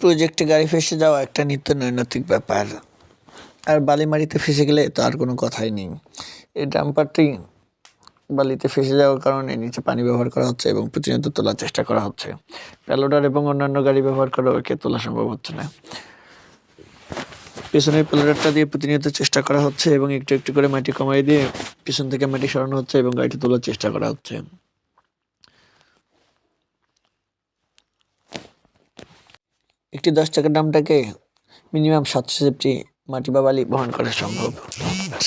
প্রজেক্টে গাড়ি ফেসে যাওয়া একটা নিত্য নৈনৈতিক ব্যাপার। আর বালিমারিতে ফেসে গেলে তো আর কোনো কথাই নেই। এই ডাম্পারটি বালিতে ফেসে যাওয়ার কারণে নিচে পানি ব্যবহার করা হচ্ছে এবং প্রতিনিয়ত তোলার চেষ্টা করা হচ্ছে। প্যালোডার এবং অন্যান্য গাড়ি ব্যবহার করে ওকে তোলা সম্ভব হচ্ছে না। পেছনের প্যালোডারটা দিয়ে প্রতিনিয়ত চেষ্টা করা হচ্ছে এবং একটু একটু করে মাটি কমাই দিয়ে পিছন থেকে মাটি সরানো হচ্ছে এবং গাড়িটি তোলার চেষ্টা করা হচ্ছে। একটি দশ টাকার দামটাকে মিনিমাম সাতশো সেফটি মাটি বা বালি বহন করা সম্ভব।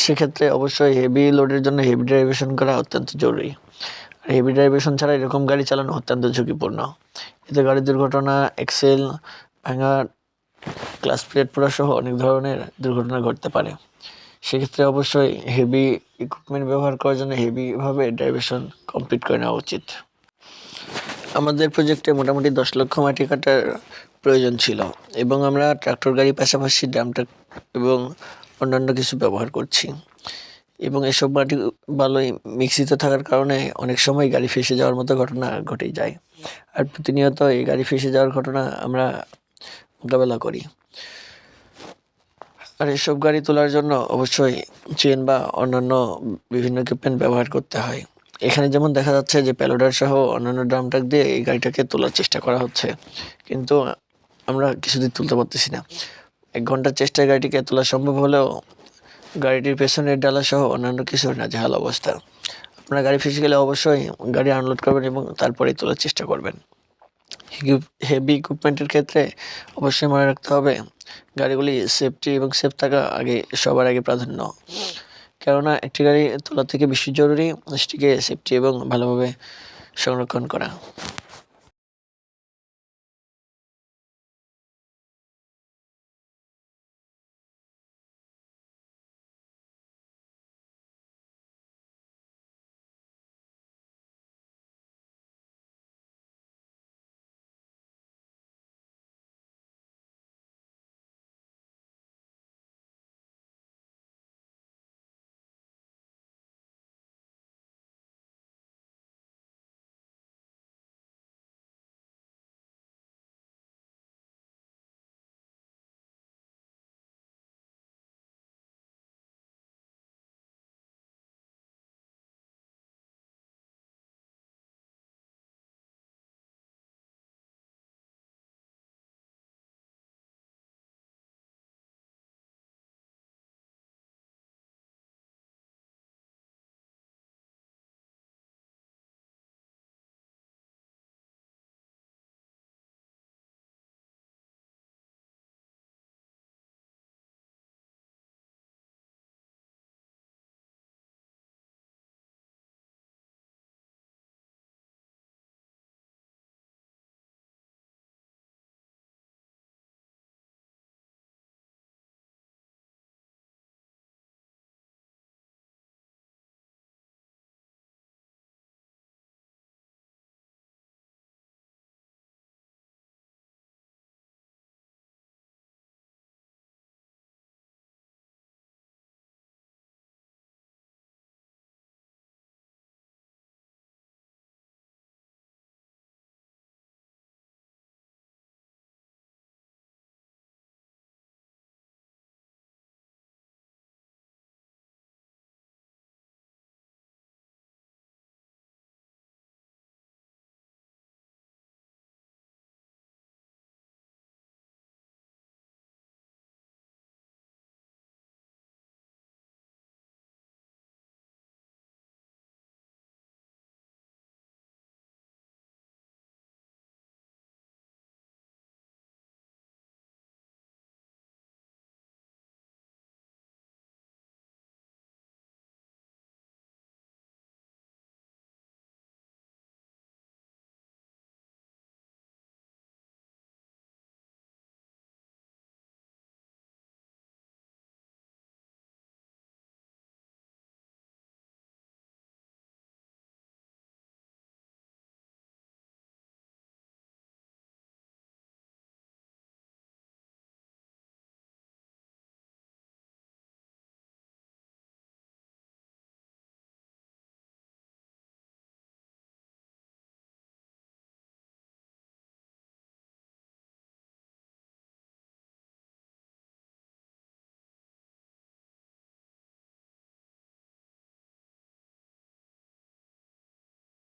সেক্ষেত্রে অবশ্যই হেভি লোডের জন্য হেভি ড্রাইভেশন করা অত্যন্ত জরুরি। আর হেভি ড্রাইভেশন ছাড়া এরকম গাড়ি চালানো অত্যন্ত ঝুঁকিপূর্ণ। এতে গাড়ির দুর্ঘটনা এক্সেল ভাঙা ক্লাস প্লেট পোড়া সহ অনেক ধরনের দুর্ঘটনা ঘটতে পারে। সেক্ষেত্রে অবশ্যই হেভি ইকুইপমেন্ট ব্যবহার করার জন্য হেভিভাবে ড্রাইভেশন কমপ্লিট করে নেওয়া উচিত। আমাদের প্রজেক্টে মোটামুটি দশ লক্ষ মাটি কাটার প্রয়োজন ছিল এবং আমরা ট্রাক্টর গাড়ির পাশাপাশি ড্রাম ট্রাক এবং অন্যান্য কিছু ব্যবহার করছি। এবং এসব মাটি ভালোই মিক্সিতে থাকার কারণে অনেক সময় গাড়ি ফেসে যাওয়ার মতো ঘটনা ঘটেই যায়। আর প্রতিনিয়ত এই গাড়ি ফেসে যাওয়ার ঘটনা আমরা মোকাবেলা করি। আর এসব গাড়ি তোলার জন্য অবশ্যই চেন বা অন্যান্য বিভিন্ন ইকুইপমেন্ট ব্যবহার করতে হয়। এখানে যেমন দেখা যাচ্ছে যে প্যালোডার সহ অন্যান্য ড্রাম ট্রাক দিয়ে এই গাড়িটাকে তোলার চেষ্টা করা হচ্ছে। কিন্তু আমরা কিছুদিন তুলতে পারতেছি না। এক ঘণ্টার চেষ্টায় গাড়িটিকে তোলা সম্ভব হলেও গাড়িটির পেছনের ডালা সহ অন্যান্য কিছু নাজেহাল অবস্থা। আপনারা গাড়ি ফেসে গেলে অবশ্যই গাড়ি আনলোড করবেন এবং তারপরেই তোলার চেষ্টা করবেন। হেভি ইকুইপমেন্টের ক্ষেত্রে অবশ্যই মনে রাখতে হবে, গাড়িগুলি সেফটি এবং সেফ থাকা আগে সবার আগে প্রাধান্য। কেননা একটি গাড়ি তোলা থেকে বেশি জরুরি সেটিকে সেফটি এবং ভালোভাবে সংরক্ষণ করা।